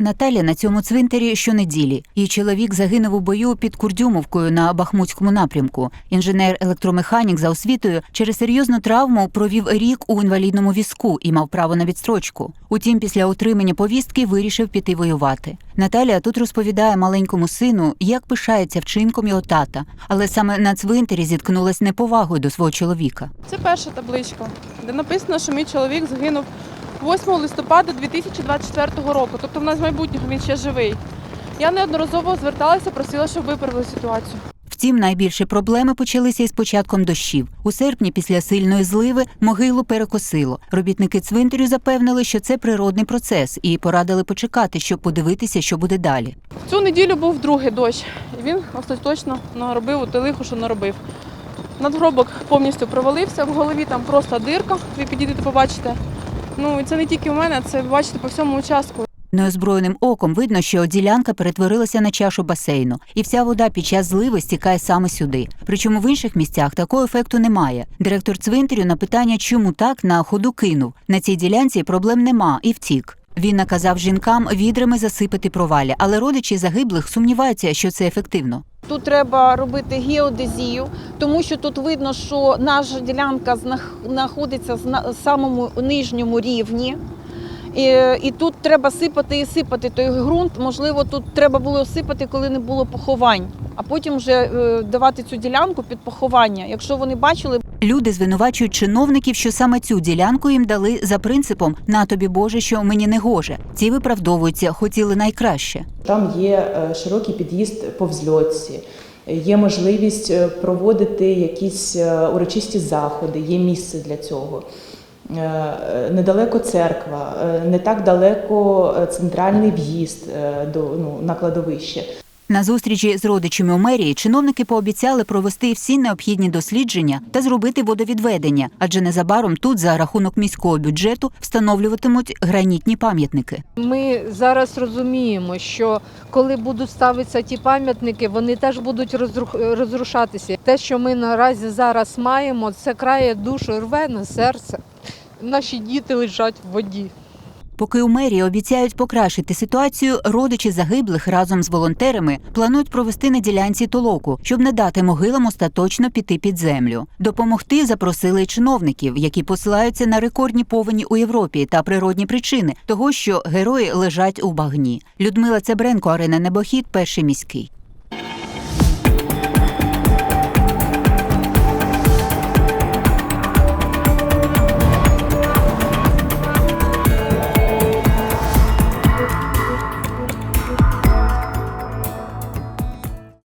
Наталя на цьому цвинтарі щонеділі. Її чоловік загинув у бою під Курдюмовкою на Бахмутському напрямку. Інженер-електромеханік за освітою через серйозну травму провів рік у інвалідному візку і мав право на відстрочку. Утім, після отримання повістки вирішив піти воювати. Наталя тут розповідає маленькому сину, як пишається вчинком його тата, але саме на цвинтарі зіткнулась неповагою до свого чоловіка. Це перша табличка, де написано, що мій чоловік загинув 8 листопада 2024 року. Тобто в нас майбутнього він ще живий. Я неодноразово зверталася, просила, щоб виправили ситуацію. Втім, найбільші проблеми почалися із початком дощів. У серпні, після сильної зливи, могилу перекосило. Робітники цвинтарю запевнили, що це природний процес, і порадили почекати, щоб подивитися, що буде далі. Цю неділю був другий дощ, і він остаточно наробив те лихо, що наробив. Надгробок повністю провалився, в голові там просто дирка, ви підійдете, побачите. Ну це не тільки в мене, це бачите по всьому участку. Неозброєним оком видно, що ділянка перетворилася на чашу басейну, і вся вода під час зливи стікає саме сюди. Причому в інших місцях такого ефекту немає. Директор цвинтарю на питання, чому так на ходу кинув. На цій ділянці проблем нема і втік. Він наказав жінкам відрами засипати провалі, але родичі загиблих сумніваються, що це ефективно. Тут треба робити геодезію, тому що тут видно, що наша ділянка знаходиться на самому нижньому рівні. І, і тут треба сипати і сипати той ґрунт. Можливо, тут треба було сипати, коли не було поховань, а потім вже е, давати цю ділянку під поховання. Якщо вони бачили, Люди звинувачують чиновників, що саме цю ділянку їм дали за принципом на тобі Боже, що мені не гоже. Ці виправдовуються, хотіли найкраще. Там є е, широкий під'їзд по взльотці, є можливість е, проводити якісь е, урочисті заходи, є місце для цього. Недалеко церква, не так далеко центральний в'їзд до ну, на кладовище. На зустрічі з родичами у мерії чиновники пообіцяли провести всі необхідні дослідження та зробити водовідведення, адже незабаром тут за рахунок міського бюджету встановлюватимуть гранітні пам'ятники. Ми зараз розуміємо, що коли будуть ставитися ті пам'ятники, вони теж будуть розрушатися. Те, що ми наразі зараз маємо, це крає душу, рве на серце. Наші діти лежать в воді. Поки у мерії обіцяють покращити ситуацію, родичі загиблих разом з волонтерами планують провести на ділянці толоку, щоб не дати могилам остаточно піти під землю. Допомогти запросили й чиновників, які посилаються на рекордні повені у Європі та природні причини того, що герої лежать у багні. Людмила Цебренко, Арена Небохід, перший міський.